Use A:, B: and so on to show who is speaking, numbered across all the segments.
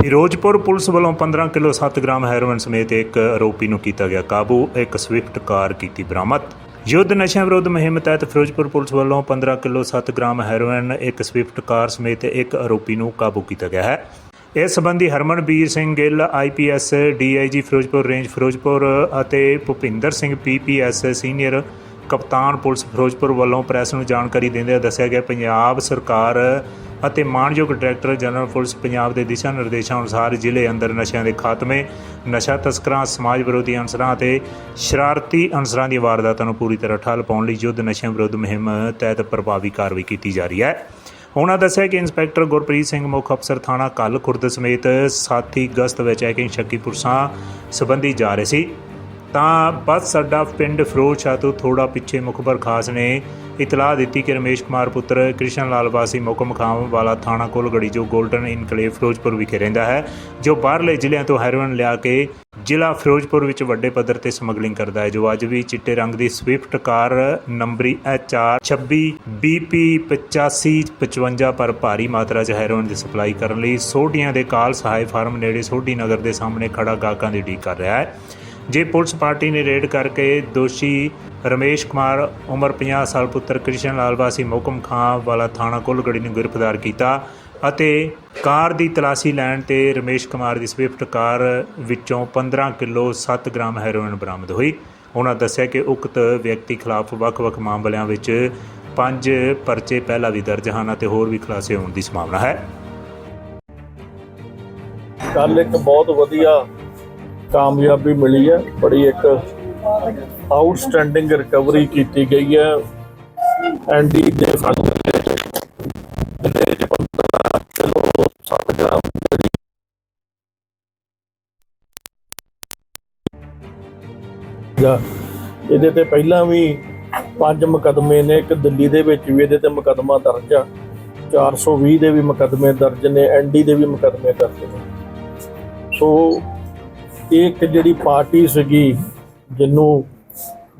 A: Firozpur police ਵੱਲੋਂ 15 kilo 7 gram heroin ਸਮੇਤ ਇੱਕ ਆਰੋਪੀ ਨੂੰ ਕੀਤਾ ਗਿਆ ਕਾਬੂ। ਇੱਕ ਸਵਿਫਟ ਕਾਰ ਕੀਤੀ ਬਰਾਮਦ। ਯੁੱਧ ਨਸ਼ਿਆਂ ਵਿਰੁੱਧ ਮੁਹਿੰਮ ਤਹਿਤ ਫਿਰੋਜ਼ਪੁਰ ਪੁਲਿਸ ਵੱਲੋਂ 15 ਕਿਲੋ 7 ਗ੍ਰਾਮ ਹੈਰੋਇਨ, ਇੱਕ ਸਵਿਫਟ ਕਾਰ ਸਮੇਤ ਇੱਕ ਆਰੋਪੀ ਨੂੰ ਕਾਬੂ ਕੀਤਾ ਗਿਆ ਹੈ। ਇਸ ਸੰਬੰਧੀ Harmanbir Singh Gill IPS DIG Ferozepur range Ferozepur ਅਤੇ ਭੁਪਿੰਦਰ ਸਿੰਘ ਪੀਪੀਐਸ ਸੀਨੀਅਰ ਕਪਤਾਨ ਪੁਲਿਸ ਫਿਰੋਜ਼ਪੁਰ ਵੱਲੋਂ ਪ੍ਰੈਸ ਨੂੰ ਜਾਣਕਾਰੀ ਦਿੰਦਿਆਂ ਦੱਸਿਆ ਗਿਆ, ਪੰਜਾਬ ਸਰਕਾਰ ਅਤੇ ਮਾਨਯੋਗ ਡਾਇਰੈਕਟਰ ਜਨਰਲ ਪੁਲਿਸ ਪੰਜਾਬ ਦੇ ਦਿਸ਼ਾ ਨਿਰਦੇਸ਼ਾਂ ਅਨੁਸਾਰ ਜ਼ਿਲ੍ਹੇ ਅੰਦਰ ਨਸ਼ਿਆਂ ਦੇ ਖਾਤਮੇ, ਨਸ਼ਾ ਤਸਕਰਾਂ, ਸਮਾਜ ਵਿਰੋਧੀ ਅਨਸਰਾਂ ਅਤੇ ਸ਼ਰਾਰਤੀ ਅਨਸਰਾਂ ਦੀ ਵਾਰਦਾਤਾਂ ਨੂੰ ਪੂਰੀ ਤਰ੍ਹਾਂ ਠੱਲ ਪਾਉਣ ਲਈ ਯੁੱਧ ਨਸ਼ਿਆਂ ਵਿਰੁੱਧ ਮੁਹਿੰਮ ਤਹਿਤ ਪ੍ਰਭਾਵੀ ਕਾਰਵਾਈ ਕੀਤੀ ਜਾ ਰਹੀ ਹੈ। ਉਹਨਾਂ ਦੱਸਿਆ ਕਿ ਇੰਸਪੈਕਟਰ ਗੁਰਪ੍ਰੀਤ ਸਿੰਘ ਮੁੱਖ ਅਫਸਰ ਥਾਣਾ ਕੱਲ ਖੁਰਦ ਸਮੇਤ ਸਾਥੀ ਅਗਸਤ ਵਿੱਚ ਐਕਿੰਗ ਸ਼ੱਕੀ ਸ਼ੱਕੀਪੁਰਸਾਂ ਸੰਬੰਧੀ ਜਾ ਰਹੇ ਸੀ। ਤਾਂ ਬੱਸ ਅੱਡਾ ਪਿੰਡ ਫਿਰੋਜ਼ਸ਼ਾਹ ਤੋਂ ਥੋੜਾ ਪਿੱਛੇ ਮੁਖਬਰ ਖਾਸ ਨੇ ਇਤਲਾਹ ਦਿੱਤੀ ਕਿ ਰਮੇਸ਼ ਕੁਮਾਰ ਪੁੱਤਰ ਕ੍ਰਿਸ਼ਨ ਲਾਲ ਵਾਸੀ ਮੁਕਮ ਖਾਮ ਵਾਲਾ ਥਾਣਾ ਕੋਲਗੜੀ, ਜੋ 골ਡਨ ਇਨਕਲੇਵ ਫਿਰੋਜ਼ਪੁਰ ਵਿਖੇ ਰਹਿੰਦਾ ਹੈ, ਜੋ ਬਾਹਰਲੇ ਜ਼ਿਲ੍ਹਿਆਂ ਤੋਂ ਹੈਰੋਇਨ ਲਿਆ ਕੇ ਜ਼ਿਲ੍ਹਾ ਫਿਰੋਜ਼ਪੁਰ ਵਿੱਚ ਵੱਡੇ ਪੱਧਰ ਤੇ ਸਮਗਲਿੰਗ ਕਰਦਾ ਹੈ, ਜੋ ਅੱਜ ਵੀ ਚਿੱਟੇ ਰੰਗ ਦੀ ਸਵਿਫਟ ਕਾਰ ਨੰਬਰੀ HR 26 BP 8555 ਪਰ ਭਾਰੀ ਮਾਤਰਾ 'ਚ ਹੈਰੋਇਨ ਦੀ ਸਪਲਾਈ ਕਰਨ ਲਈ ਸੋਢੀਆਂ ਦੇ ਕਾਲ ਸਹਾਇ ਫਾਰਮ ਨੇੜੇ ਸੋਢੀ ਨਗਰ ਦੇ ਸਾਹਮਣੇ ਖੜਾ ਗਾਹਕਾਂ ਦੀ ਢੀਕ ਕਰ ਰਿਹਾ ਹੈ। ਜੇ ਪੁਲਿਸ ਪਾਰਟੀ ਨੇ ਰੇਡ ਕਰਕੇ ਦੋਸ਼ੀ ਰਮੇਸ਼ ਕੁਮਾਰ, ਉਮਰ 50 ਸਾਲ ਪੁੱਤਰ ਕ੍ਰਿਸ਼ਨ ਲਾਲ ਵਾਸੀ ਮੋਕਮ ਖਾਂ ਵਾਲਾ ਥਾਣਾ ਕੁਲਗੜੀ ਨੂੰ ਗ੍ਰਿਫਤਾਰ ਕੀਤਾ ਅਤੇ ਕਾਰ ਦੀ ਤਲਾਸ਼ੀ ਲੈਣ ਤੇ ਰਮੇਸ਼ ਕੁਮਾਰ ਦੀ ਸਵਿਫਟ ਕਾਰ ਵਿੱਚੋਂ 15 ਕਿਲੋ 7 ਗ੍ਰਾਮ ਹੈਰੋਇਨ ਬਰਾਮਦ ਹੋਈ। ਉਹਨਾਂ ਦੱਸਿਆ ਕਿ ਉਕਤ ਵਿਅਕਤੀ ਖਿਲਾਫ ਵੱਖ-ਵੱਖ ਮਾਮਲਿਆਂ ਵਿੱਚ ਪੰਜ ਪਰਚੇ ਪਹਿਲਾਂ ਵੀ ਦਰਜ ਹਨ ਅਤੇ ਹੋਰ ਵੀ ਖੁਲਾਸੇ ਹੋਣ ਦੀ ਸੰਭਾਵਨਾ ਹੈ।
B: ਕੱਲ ਇੱਕ ਬਹੁਤ ਵਧੀਆ ਕਾਮਯਾਬੀ ਮਿਲੀ ਹੈ। ਬੜੀ ਇੱਕ ਆਊਟਸਟੈਂਡਿੰਗ ਰਿਕਵਰੀ ਕੀਤੀ ਗਈ ਹੈ। ਐਂਡੀ ਦੇ ਫੰਡ ਦੇ ਜਿਹਦੇ ਵਿੱਚ 15 ਕਿਲੋ 7 ਗ੍ਰਾਮ ਜਿਹੜੀ ਗਾ। ਇਹਦੇ ਤੇ ਪਹਿਲਾਂ ਵੀ ਪੰਜ ਮੁਕਦਮੇ ਨੇ। ਇੱਕ ਦਿੱਲੀ ਦੇ ਵਿੱਚ ਵੀ ਇਹਦੇ ਤੇ ਮੁਕਦਮਾ ਦਰਜ ਆ। 420 ਦੇ ਵੀ ਮੁਕਦਮੇ ਦਰਜ ਨੇ। ਐਂਡੀ ਦੇ ਵੀ ਮੁਕਦਮੇ ਦਰਜ ਨੇ। ਸੋ ਇੱਕ ਜਿਹੜੀ ਪਾਰਟੀ ਸੀਗੀ ਜਿਹਨੂੰ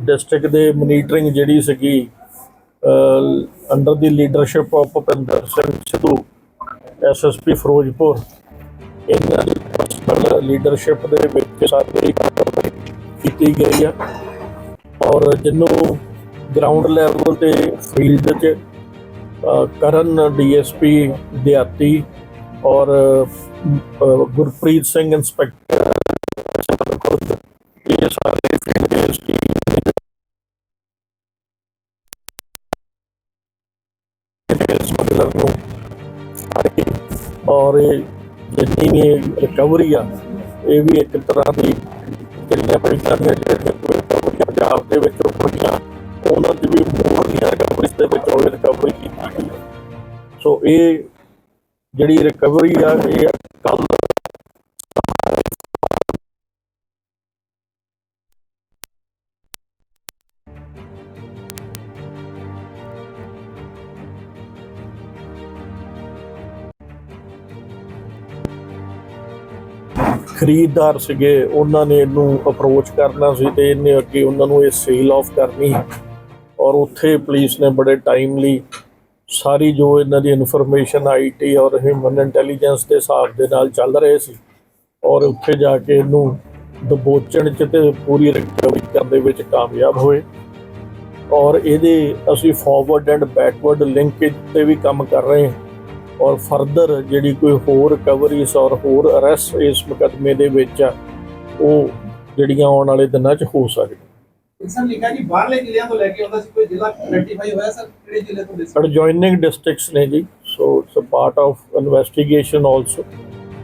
B: ਡਿਸਟ੍ਰਿਕਟ ਦੇ ਮੋਨੀਟਰਿੰਗ ਜਿਹੜੀ ਸੀਗੀ under the leadership of Bhupinder Singh Sidhu SSP Ferozepur ਇਹਨਾਂ ਦੀ ਪਰਸਨਲ ਲੀਡਰਸ਼ਿਪ ਦੇ ਵਿੱਚ ਸਾਰੀ ਕੀਤੀ ਗਈ ਆ। ਔਰ ਜਿਹਨੂੰ ਗਰਾਊਂਡ ਲੈਵਲ ਤੇ ਫੀਲਡ 'ਚ ਅ, ਕਰਨ ਡੀਐਸਪੀ ਦਿਹਾਤੀ ਔਰ ਗੁਰਪ੍ਰੀਤ ਸਿੰਘ ਇੰਸਪੈਕਟਰ ਸਾਰੇ ਫੀਲਡ ਬੇਸਡ ਟੀਮ ਸਮਗਲਰ ਨੂੰ ਫੜੀ ਔਰ ਇਹ ਜਿੰਨੀ ਵੀ ਰਿਕਵਰੀ ਆ, ਇਹ ਵੀ ਇੱਕ ਤਰ੍ਹਾਂ ਦੀ ਜਿਹੜੀਆਂ ਪਹਿਲਾਂ ਦੀਆਂ ਜਿਹੜੀਆਂ ਕੋਈ ਰਿਕਵਰੀਆਂ ਪੰਜਾਬ ਦੇ ਵਿੱਚ ਹੋਈਆਂ ਉਹਨਾਂ ਦੀ ਵੀ ਮੋੜ ਦੀਆਂ ਰਿਕਵਰੀ ਦੇ ਵਿੱਚ ਉਹ ਰਿਕਵਰੀ ਕੀਤੀ ਗਈ ਸੋ ਇਹ ਜਿਹੜੀ ਰਿਕਵਰੀ ਆ, ਇਹ ਕੱਲ ਖਰੀਦਦਾਰ ਸੀਗੇ, ਉਹਨਾਂ ਨੇ ਇਹਨੂੰ ਅਪਰੋਚ ਕਰਨਾ ਸੀ ਤੇ ਇਹਨੇ ਅੱਗੇ ਉਹਨਾਂ ਨੂੰ ਇਹ ਸੇਲ ਆਫ ਕਰਨੀ ਔਰ ਉੱਥੇ ਪੁਲਿਸ ਨੇ ਬੜੇ ਟਾਈਮਲੀ ਸਾਰੀ ਜੋ ਇਹਨਾਂ ਦੀ ਇਨਫੋਰਮੇਸ਼ਨ ਆਈਟੀ ਔਰ ਹਿਊਮਨ ਇੰਟੈਲੀਜੈਂਸ ਦੇ ਹਿਸਾਬ ਦੇ ਨਾਲ ਚੱਲ ਰਹੇ ਸੀ, ਔਰ ਉੱਥੇ ਜਾ ਕੇ ਇਹਨੂੰ ਦਬੋਚਣ ਚ ਤੇ ਪੂਰੀ ਰਿਕਵਰੀ ਕਰਨ ਦੇ ਵਿੱਚ ਕਾਮਯਾਬ ਹੋਏ। ਔਰ ਇਹਦੇ ਅਸੀਂ ਫਾਰਵਰਡ ਐਂਡ ਬੈਕਵਰਡ ਲਿੰਕੇਜ ਤੇ ਵੀ ਕੰਮ ਕਰ ਰਹੇ ਹਾਂ। ਔਰ ਫਰਦਰ ਜਿਹੜੀ ਕੋਈ ਹੋਰ ਰਿਕਵਰੀਜ਼ ਔਰ ਹੋਰ ਅਰੈਸਟ ਇਸ ਮੁਕਦਮੇ ਦੇ ਵਿੱਚ ਉਹ ਜਿਹੜੀਆਂ ਆਉਣ ਵਾਲੇ ਦਿਨਾਂ 'ਚ ਹੋ ਸਕਦੀਆਂ।
C: ਸਰ ਲਿਖਿਆ ਜੀ ਬਾਹਰਲੇ ਜ਼ਿਲ੍ਹਿਆਂ ਤੋਂ ਲੈ ਕੇ ਆਉਂਦਾ ਸੀ ਕੋਈ ਜ਼ਿਲ੍ਹਾ ਆਇਡੈਂਟੀਫਾਈ ਹੋਇਆ ਸਰ? ਕਿਹੜੇ ਜ਼ਿਲ੍ਹੇ ਤੋਂ ਦੇ ਸੀ
B: adjoining districts ਨੇ ਜੀ so it's a part of investigation also.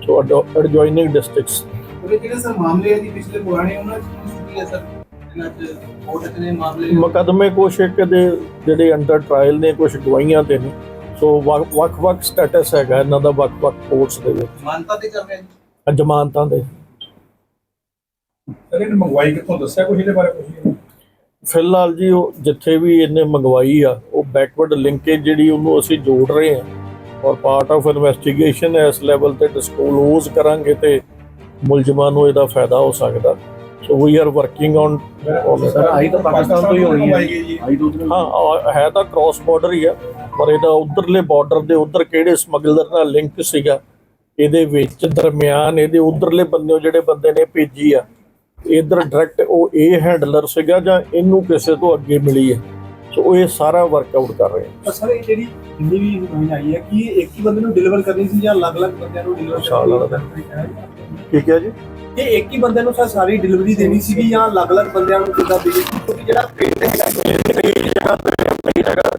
B: So ad- adjoining districts
C: ਉਹਦੇ ਜਿਹੜੇ ਸਰ ਮਾਮਲੇ ਆ ਜੀ ਪਿਛਲੇ ਪੁਰਾਣੇ ਉਹਨਾਂ ਚ ਕੀ ਸਥਿਤੀ ਹੈ ਸਰ? ਇਹਨਾਂ ਚ ਕੋਰਟ ਚ ਨੇ ਮਾਮਲੇ
B: ਮੁਕੱਦਮੇ ਕੁਛ ਇੱਕ ਦੇ ਜਿਹੜੇ ਅੰਡਰ ਟ੍ਰਾਇਲ ਨੇ ਕੁਝ ਗਵਾਹੀਆਂ ਤੇ ਨੇ। ਸੋ ਵੱਖ- ਵੱਖ-ਵੱਖ ਸਟੇਟਸ ਹੈਗਾ ਇਹਨਾਂ ਦਾ ਵੱਖ-ਵੱਖ ਕੋਰਟਸ ਦੇ ਵਿੱਚ।
C: ਮਾਨਤਾ ਤੇ ਚੱਲ ਰਿਹਾ
B: ਜ਼ਮਾਨਤਾਂ ਦੇ।
D: ਸਰ ਇਹਨੇ ਮੰਗਵਾਈ ਕਿੱਥੋਂ? ਦੱਸਿਆ ਕੁਝ ਇਹਦੇ ਬਾਰੇ ਕੁਝ
B: ਫਿਲਹਾਲ ਜੀ ਉਹ ਜਿੱਥੇ ਵੀ ਇਹਨੇ ਮੰਗਵਾਈ ਆ ਉਹ ਬੈਕਵਰਡ ਲਿੰਕੇਜ ਜਿਹੜੀ ਉਹਨੂੰ ਅਸੀਂ ਜੋੜ ਰਹੇ ਹਾਂ ਔਰ ਪਾਰਟ ਆਫ ਇਨਵੈਸਟੀਗੇਸ਼ਨ ਇਸ ਲੈਵਲ ਤੇ ਡਿਸਕਲੋਜ਼ ਕਰਾਂਗੇ ਤੇ ਮੁਲਜ਼ਮਾਂ ਨੂੰ ਇਹਦਾ ਫਾਇਦਾ ਹੋ ਸਕਦਾ। So we are working on
D: sir I ਤਾਂ ਪਾਕਿਸਤਾਨ ਤੋਂ ਹੀ ਹੋਈ ਹੈ। ਜੀ ਆਈ ਤੋਂ
B: ਹਾਂ ਹੈ ਤਾਂ ਕ੍ਰਾਸ ਬਾਰਡਰ ਹੀ ਆ ਪਰ ਇਹਦਾ ਉਧਰਲੇ ਬਾਰਡਰ ਦੇ ਉਧਰ ਕਿਹੜੇ ਸਮਗਲਰ ਨਾਲ ਲਿੰਕ ਸੀਗਾ ਇਹਦੇ ਵਿੱਚ ਦਰਮਿਆਨ ਇਹਦੇ ਉਧਰਲੇ ਬੰਨਿਓ ਜਿਹੜੇ ਬੰਦੇ ਨੇ ਭੇਜੀ ਆ ਇਧਰ ਡਾਇਰੈਕਟ ਉਹ ਇਹ ਹੈਂਡਲਰ ਸੀਗਾ ਜਾਂ ਇਹਨੂੰ ਕਿਸੇ ਤੋਂ ਅੱਗੇ ਮਿਲੀ ਹੈ। ਸੋ ਇਹ ਸਾਰਾ ਵਰਕਆਊਟ ਕਰ ਰਹੇ ਆ
C: ਤਾਂ ਸਰ ਇਹ ਜਿਹੜੀ ਹਿੰਦੀ ਵੀ ਹੋਈ ਆਈ ਹੈ ਕਿ ਇੱਕ ਹੀ ਬੰਦੇ ਨੂੰ ਡਿਲੀਵਰ ਕਰਨੀ ਸੀ ਜਾਂ ਅਲੱਗ-ਅਲੱਗ ਬੰਦਿਆਂ ਨੂੰ ਡਿਲੀਵਰ
B: ਵਾਲਾ ਤਾਂ। ਠੀਕ ਹੈ। ਜੀ?
C: ਇਹ ਇੱਕ ਹੀ ਬੰਦੇ ਨੂੰ ਸਰ ਸਾਰੀ ਡਿਲੀਵਰੀ ਦੇਣੀ ਸੀਗੀ ਜਾਂ ਅਲੱਗ-ਅਲੱਗ ਬੰਦਿਆਂ ਨੂੰ ਕਿੱਦਾਂ ਦੇਣੀ ਸੀ ਕਿਉਂਕਿ ਜਿਹੜਾ
B: ਕਈ ਜਗ੍ਹਾ ਤੇ ਕਈ ਜਗ੍ਹਾ